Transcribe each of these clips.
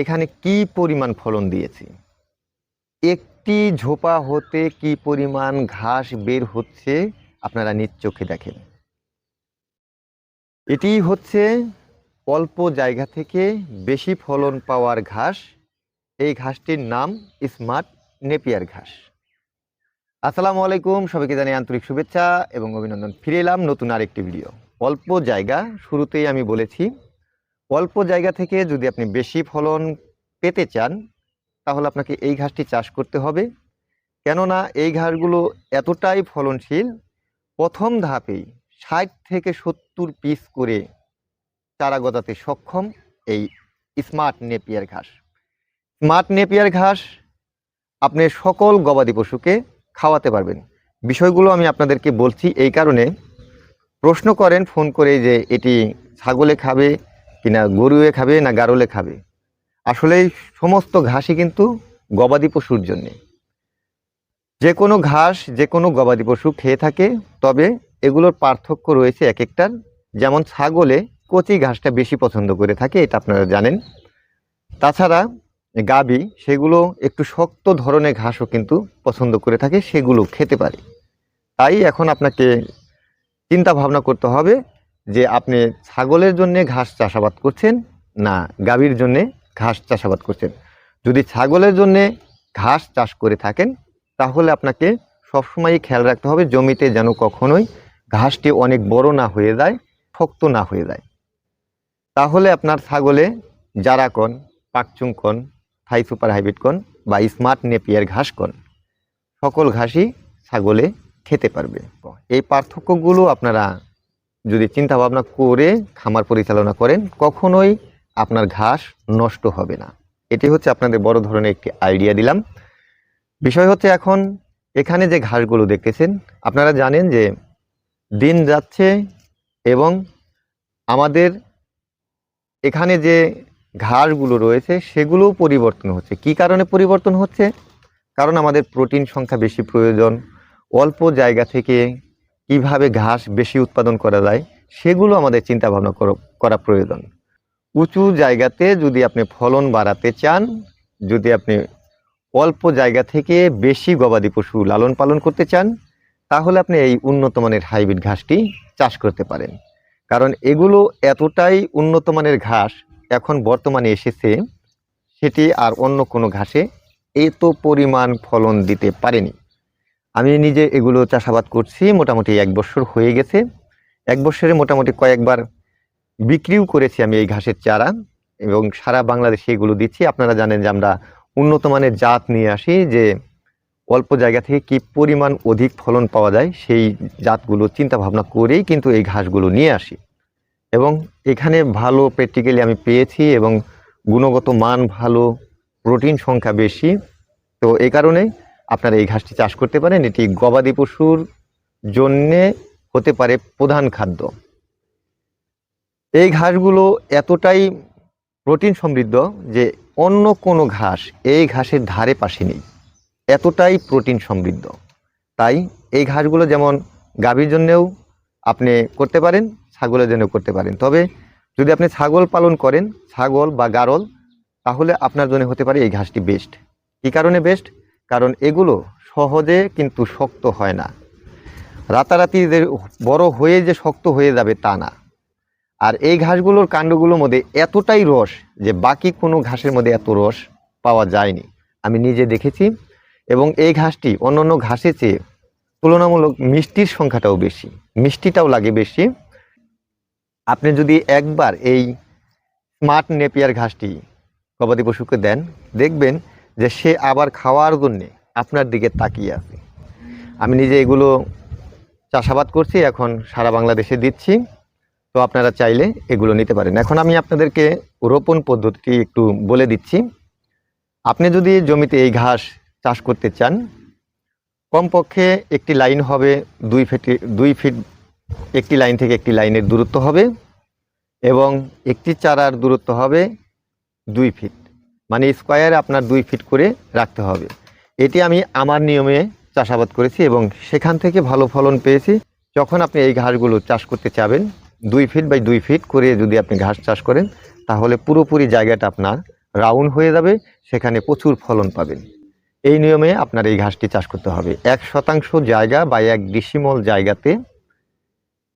এখানে কি পরিমাণ ফলন দিয়েছি? একটি ঝোপা হতে কি পরিমাণ ঘাস বের হচ্ছে? আপনারা নিজ চোখে দেখেন। এটি হচ্ছে অল্প জায়গা থেকে বেশি ফলন পাওয়ার ঘাস। এই ঘাসটির নাম স্মার্ট নেপিয়ার ঘাস। আসসালামু আলাইকুম, সবাইকে জানাই আন্তরিক শুভেচ্ছা এবং অভিনন্দন। ফিরে এলাম নতুন আরেকটি ভিডিও। অল্প জায়গা, শুরুতেই আমি বলেছি অল্প জায়গা থেকে যদি আপনি বেশি ফলন পেতে চান, তাহলে আপনাকে এই ঘাসটি চাষ করতে হবে। কেননা এই ঘাসগুলো এতটাই ফলনশীল, প্রথম ধাপেই ষাট থেকে সত্তর পিস করে চারা গজাতে সক্ষম এই স্মার্ট নেপিয়ার ঘাস। স্মার্ট নেপিয়ার ঘাস আপনি সকল গবাদি পশুকে খাওয়াতে পারবেন। বিষয়গুলো আমি আপনাদেরকে বলছি এই কারণে। প্রশ্ন করেন, ফোন করে যে এটি ছাগলে খাবে কিনা গরুয়ে খাবে না গারলে খাবে? আসলে সমস্ত ঘাসই কিন্তু গবাদি পশুর জন্যে। যে কোনো ঘাস যে কোনো গবাদি পশু খেয়ে থাকে, তবে এগুলোর পার্থক্য রয়েছে এক একটার যেমন ছাগলে কচি ঘাসটা বেশি পছন্দ করে থাকে, এটা আপনারা জানেন। তাছাড়া গাবি, সেগুলো একটু শক্ত ধরনের ঘাসও কিন্তু পছন্দ করে থাকে, সেগুলো খেতে পারে। তাই এখন আপনাকে চিন্তা ভাবনা করতে হবে যে আপনি ছাগলের জন্য ঘাস চাষাবাদ করছেন না গাভীর জন্যে ঘাস চাষাবাদ করছেন। যদি ছাগলের জন্যে ঘাস চাষ করে থাকেন, তাহলে আপনাকে সবসময়ই খেয়াল রাখতে হবে জমিতে যেন কখনোই ঘাসটি অনেক বড় না হয়ে যায়, শক্ত না হয়ে যায়। তাহলে আপনার ছাগলে জারাকন পাকচুং কন থাই সুপার হাইব্রিড কন বা স্মার্ট নেপিয়ার ঘাস কন সকল ঘাসই ছাগলে খেতে পারবে। এই পার্থক্যগুলো আপনারা যদি চিন্তা ভাবনা করে খামার পরিচালনা করেন, কখনোই আপনার ঘাস নষ্ট হবে না। এটি হচ্ছে আপনাদের বড় ধরনের একটি আইডিয়া দিলাম। বিষয় হচ্ছে এখন, এখানে যে ঘাসগুলো দেখতেছেন, আপনারা জানেন যে দিন যাচ্ছে এবং আমাদের এখানে যে ঘাসগুলো রয়েছে, সেগুলোও পরিবর্তন হচ্ছে। কি কারণে পরিবর্তন হচ্ছে? কারণ আমাদের প্রোটিন সংখ্যা বেশি প্রয়োজন, অল্প জায়গা থেকে কীভাবে ঘাস বেশি উৎপাদন করা যায়, সেগুলো আমাদের চিন্তা ভাবনা করা- প্রয়োজন। উঁচু জায়গাতে যদি আপনি ফলন বাড়াতে চান, যদি আপনি অল্প জায়গা থেকে বেশি গবাদি পশু লালন পালন করতে চান, তাহলে আপনি এই উন্নত মানের হাইব্রিড ঘাসটি চাষ করতে পারেন। কারণ এগুলো এতটাই উন্নত মানের ঘাস এখন বর্তমানে এসেছে, সেটি আর অন্য কোনো ঘাসে এত পরিমাণ ফলন দিতে পারেনি। আমি নিজে এগুলো চাষাবাদ করছি, মোটামুটি এক বছর হয়ে গেছে। এক বছরে মোটামুটি কয়েকবার বিক্রিও করেছি আমি এই ঘাসের চারা এবং সারা বাংলাদেশে এগুলো দিচ্ছি। আপনারা জানেন যে আমরা উন্নত মানের জাত নিয়ে আসি, যে অল্প জায়গা থেকে কি পরিমাণ অধিক ফলন পাওয়া যায় সেই জাতগুলো চিন্তা ভাবনা করেই কিন্তু এই ঘাসগুলো নিয়ে আসি। এবং এখানে ভালো প্র্যাকটিক্যালি আমি পেয়েছি এবং গুণগত মান ভালো প্রোটিন সংখ্যা বেশি। তো এই কারণে আপনারা এই ঘাসটি চাষ করতে পারেন। এটি গবাদি পশুর জন্যে হতে পারে প্রধান খাদ্য। এই ঘাসগুলো এতটাই প্রোটিন সমৃদ্ধ যে অন্য কোনো ঘাস এই ঘাসের ধারে পাশে নেই। এতটাই প্রোটিন সমৃদ্ধ। তাই এই ঘাসগুলো যেমন গাভীর জন্যেও আপনি করতে পারেন, ছাগলের জন্যও করতে পারেন। তবে যদি আপনি ছাগল পালন করেন, ছাগল বা গারল, তাহলে আপনার জন্য হতে পারে এই ঘাসটি বেস্ট কী কারণে বেস্ট কারণ এগুলো সহজে কিন্তু শক্ত হয় না। রাতারাতি বড় হয়ে যে শক্ত হয়ে যাবে তা না। আর এই ঘাসগুলোর কাণ্ডগুলোর মধ্যে এতটাই রস যে বাকি কোনো ঘাসের মধ্যে এত রস পাওয়া যায়নি। আমি নিজে দেখেছি এবং এই ঘাসটি অন্যান্য ঘাসের চেয়ে তুলনামূলক মিষ্টির সংখ্যাটাও বেশি, মিষ্টিটাও লাগে বেশি। আপনি যদি একবার এই স্মার্ট নেপিয়ার ঘাসটি গবাদি পশুকে দেন, দেখবেন যে সে আবার খাওয়ার জন্যে আপনার দিকে তাকিয়ে আছে। আমি নিজে এগুলো চাষাবাদ করছি, এখন সারা বাংলাদেশে দিচ্ছি। তো আপনারা চাইলে এগুলো নিতে পারেন। এখন আমি আপনাদেরকে রোপণ পদ্ধতিটি একটু বলে দিচ্ছি। আপনি যদি জমিতে এই ঘাস চাষ করতে চান, কমপক্ষে একটি লাইন হবে দুই ফিট দুই ফিট একটি লাইন থেকে একটি লাইনের দূরত্ব হবে এবং একটি চারার দূরত্ব হবে দুই ফিট। মানে স্কোয়ারে আপনার দুই ফিট করে রাখতে হবে। এটি আমি আমার নিয়মে চাষাবাদ করেছি এবং সেখান থেকে ভালো ফলন পেয়েছি। যখন আপনি এই ঘাসগুলো চাষ করতে চাবেন, দুই ফিট বাই দুই ফিট করে যদি আপনি ঘাস চাষ করেন, তাহলে পুরোপুরি জায়গাটা আপনার রাউন্ড হয়ে যাবে, সেখানে প্রচুর ফলন পাবেন। এই নিয়মে আপনার এই ঘাসটি চাষ করতে হবে। এক শতাংশ জায়গা বা এক ডিসিমল জায়গাতে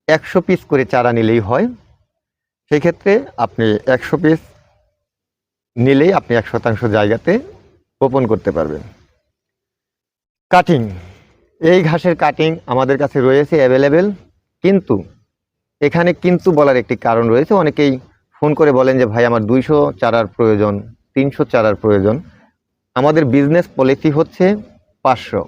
একশো পিস করে চারা নিলেই হয়। সেই ক্ষেত্রে আপনি একশো পিস নিলেই আপনি এক শতাংশ জায়গাতে রোপণ করতে পারবেন। কাটিং। এই ঘাসের কাটিং আমাদের কাছে রয়েছে অ্যাভেলেবেল, কিন্তু এখানে কিন্তু বলার একটি কারণ রয়েছে। অনেকেই ফোন করে বলেন যে, ভাই, আমার দুইশো চারার প্রয়োজন, তিনশো চারার প্রয়োজন। আমাদের বিজনেস পলিসি হচ্ছে পাঁচশো।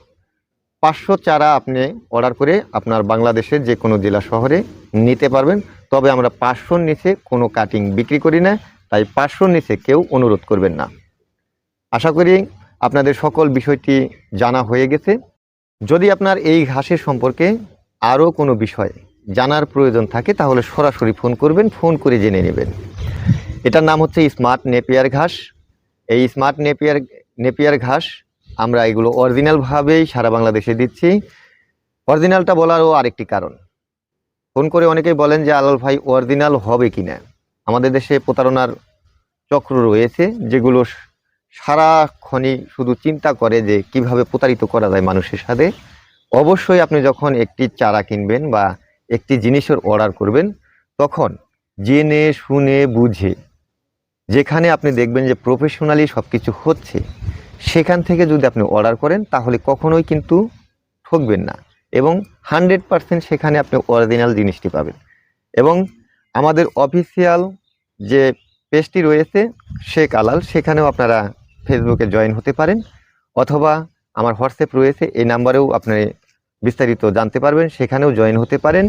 পাঁচশো চারা আপনি অর্ডার করে আপনার বাংলাদেশের যে কোনো জেলা শহরে নিতে পারবেন। তবে আমরা পাঁচশোর নিচে কোনো কাটিং বিক্রি করি না। তাই পাঁচশোর নিচে কেউ অনুরোধ করবেন না। আশা করি আপনাদের সকল বিষয়টি জানা হয়ে গেছে। যদি আপনার এই ঘাসের সম্পর্কে আরও কোনো বিষয় জানার প্রয়োজন থাকে, তাহলে সরাসরি ফোন করবেন, ফোন করে জেনে নেবেন। এটার নাম হচ্ছে স্মার্ট নেপিয়ার ঘাস। এই স্মার্ট নেপিয়ার নেপিয়ার ঘাস আমরা এগুলো অরিজিনালভাবেই সারা বাংলাদেশে দিচ্ছি। অরিজিনালটা বলারও আরেকটি কারণ। ফোন করে অনেকেই বলেন যে, আলাল ভাই, অরিজিনাল হবে কি না আমাদের দেশে প্রতারণার চক্র রয়েছে, যেগুলো সারাক্ষণই শুধু চিন্তা করে যে কীভাবে প্রতারিত করা যায় মানুষের সাথে। অবশ্যই আপনি যখন একটি চারা কিনবেন বা একটি জিনিসের অর্ডার করবেন, তখন জেনে, শুনে, বুঝে, যেখানে আপনি দেখবেন যে প্রফেশনালি সব কিছু হচ্ছে, সেখান থেকে যদি আপনি অর্ডার করেন, তাহলে কখনোই কিন্তু ঠকবেন না এবং হান্ড্রেড পারসেন্ট সেখানে আপনি অরিজিনাল জিনিসটি পাবেন। এবং আমাদের অফিসিয়াল যে পেজটি রয়েছে শেখ আলাল সেখানেও আপনারা ফেসবুকে জয়েন হতে পারেন, অথবা আমার হোয়াটসঅ্যাপ রয়েছে, এই নাম্বারেও আপনি বিস্তারিত জানতে পারবেন, সেখানেও জয়েন হতে পারেন,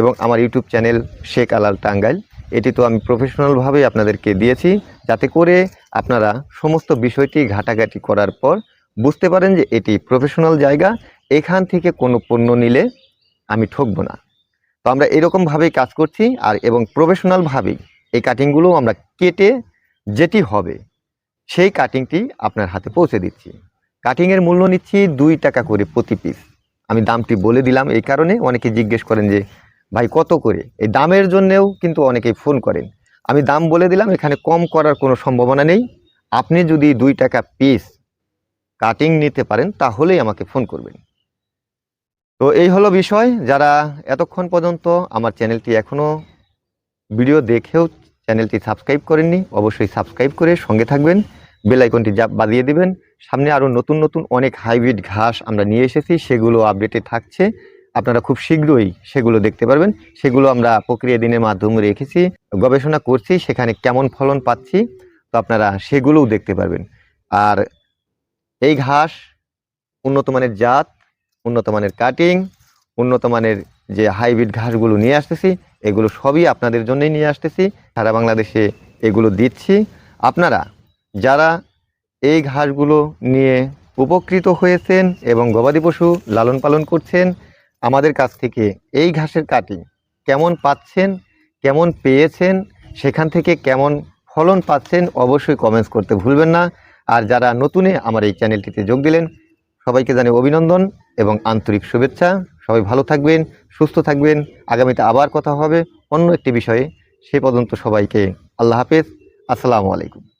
এবং আমার ইউটিউব চ্যানেল শেখ আলাল টাঙ্গাইল, এটি তো আমি প্রফেশনালভাবেই আপনাদেরকে দিয়েছি, যাতে করে আপনারা সমস্ত বিষয়টি ঘাটাঘাটি করার পর বুঝতে পারেন যে এটি প্রফেশনাল জায়গা, এখান থেকে কোনো পণ্য নিলে আমি ঠকবো না। তো আমরা এরকমভাবেই কাজ করছি আর এবং প্রফেশনালভাবেই এই কাটিংগুলো আমরা কেটে যেটি হবে সেই কাটিংটি আপনার হাতে পৌঁছে দিচ্ছি। কাটিংয়ের মূল্য নিচ্ছি দুই টাকা করে প্রতি পিস আমি দামটি বলে দিলাম এই কারণে অনেকে জিজ্ঞেস করেন যে, ভাই, কত করে? এই দামের জন্যেও কিন্তু অনেকেই ফোন করেন। আমি দাম বলে দিলাম, এখানে কম করার কোনো সম্ভাবনা নেই। আপনি যদি দুই টাকা পিস কাটিং নিতে পারেন, তাহলেই আমাকে ফোন করবেন। তো এই হলো বিষয়। যারা এতক্ষণ পর্যন্ত আমার চ্যানেলটি এখনও ভিডিও দেখেও চ্যানেলটি সাবস্ক্রাইব করেননি, অবশ্যই সাবস্ক্রাইব করে সঙ্গে থাকবেন, বেল আইকনটি যা বাজিয়ে দিবেন। সামনে আরও নতুন নতুন অনেক হাইব্রিড ঘাস আমরা নিয়ে এসেছি, সেগুলো আপডেটে থাকছে। আপনারা খুব শীঘ্রই সেগুলো দেখতে পারবেন। সেগুলো আমরা প্রক্রিয়া দিনের মাধ্যমে রেখেছি, গবেষণা করছি, সেখানে কেমন ফলন পাচ্ছি, তো আপনারা সেগুলোও দেখতে পারবেন। আর এই ঘাস উন্নত মানের জাত উন্নত মানের কাটিং উন্নত মানের যে হাইব্রিড ঘাসগুলো নিয়ে আসতেছি, এগুলো সবই আপনাদের জন্যই নিয়ে আসতেছি। সারা বাংলাদেশে এগুলো দিচ্ছি। আপনারা যারা এই ঘাসগুলো নিয়ে উপকৃত হয়েছেন এবং গবাদি পশু লালন পালন করছেন, আমাদের কাছ থেকে এই ঘাসের কাটিং কেমন পাচ্ছেন, কেমন পেয়েছেন, সেখান থেকে কেমন ফলন পাচ্ছেন, অবশ্যই কমেন্টস করতে ভুলবেন না। আর যারা নতুনে আমার এই চ্যানেলটিতে যোগ দিলেন সবাইকে জানাই অভিনন্দন এবং আন্তরিক শুভেচ্ছা। সবাই ভালো থাকবেন, সুস্থ থাকবেন। আগামীতে আবার কথা হবে অন্য একটি বিষয়ে। সে পর্যন্ত সবাইকে আল্লাহ হাফেজ। আসসালামু আলাইকুম।